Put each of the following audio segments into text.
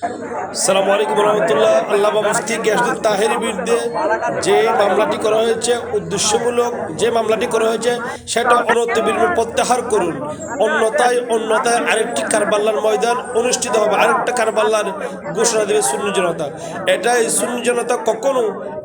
সালাম আলাইকুম রহমতুল্লাহ। আল্লাহ মুফতি গ্যাসুদ্দিন তাহের বিরুদ্ধে যে মামলাটি করা হয়েছে, উদ্দেশ্যমূলক যে মামলাটি করা হয়েছে, সেটা অনন্ত প্রত্যাহার করুন। অন্যতায় অন্যতায় আরেকটি কারবাল্লার ময়দান অনুষ্ঠিত হবে। আরেকটা কারবাল্লার ঘোষণা দেবে সুন্নি জনতা। এটাই সুন্নি জনতা কখনো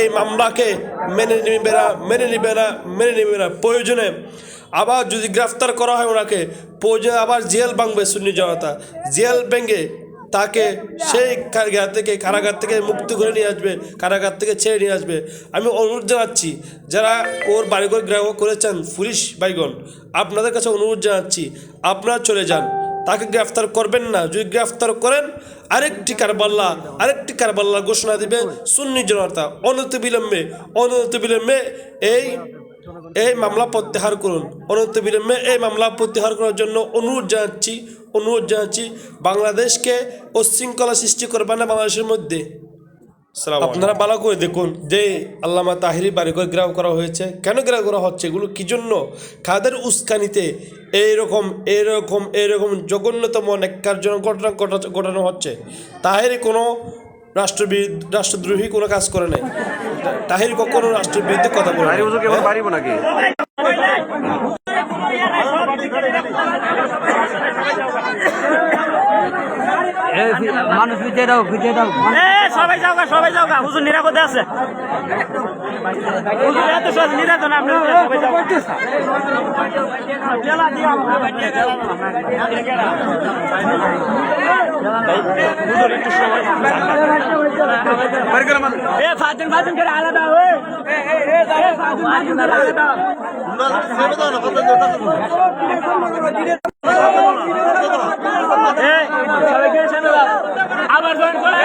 এই মামলাকে মেনে নেবে না, মেনে নেবে না, মেনে নেবে না। প্রয়োজনে আবার যদি গ্রেফতার করা হয় ওনাকে, প্রয়োজনে আবার জেল ভাঙবে সুন্নি জনতা। জেল ভেঙে তাকে সেই কারাগার থেকে কারাগার থেকে মুক্ত করে নিয়ে আসবে, কারাগার থেকে ছেড়ে নিয়ে আসবে। আমি অনুরোধ জানাচ্ছি, যারা ওর বাড়িঘর গ্রাহ করেছেন, পুলিশ বাইগন আপনাদের কাছে অনুরোধ জানাচ্ছি, আপনারা চলে যান। তাকে গ্রেফতার করবেন না। যদি গ্রেফতার করেন, আরেকটি কারবাল্লা আরেকটি কারবাল্লা ঘোষণা দিবে সুন্নি জনতা। অনন্ত বিলম্বে অনন্ত বিলম্বে এই এই মামলা প্রত্যাহার করুন। অনন্ত বিলম্বে এই মামলা প্রত্যাহার করার জন্য অনুরোধ জানাচ্ছি অনুরোধ জানাচ্ছি বাংলাদেশকে উচ্ছৃঙ্খলা সৃষ্টি করবে না বাংলাদেশের মধ্যে। আপনারা ভালো করে দেখুন যে আল্লামা তাহিরি বাড়িঘর গ্রাম করা হয়েছে। কেন গ্রাম করা হচ্ছে? এগুলো কী জন্য? কাদের উস্কানিতে এইরকম এইরকম এইরকম জঘন্যতম অনেক কার্যক্রম ঘটনা ঘটা- ঘটানো হচ্ছে। তাহেরি কোনো রাষ্ট্রবিদ রাষ্ট্রদ্রোহী কোনো কাজ করে নাই। তাহির কখনো রাষ্ট্রের বিরুদ্ধে কথা বলে নাকি? মানুষ ফিরিয়ে দাও ফিরিয়ে দাও। সবাই যাও গা, সবাই যাও গা। হুজুর নিরাপদে আছে। হুজুর এত সহজ নিরাপদ না, আপনারা সবাই যাও জেলা দিও আমরা। এ ফাতিন ফাতিন করে আলাদা করে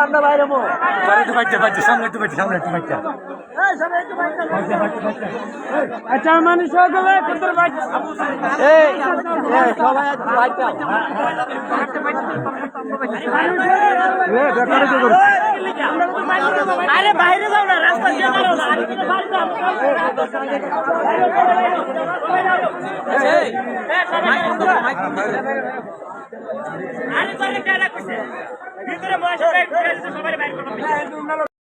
আমরা বাইরে আচ্ছা মানুষ আরে বাইরে যাও না রাস্তা দিয়ে দাঁড়াও না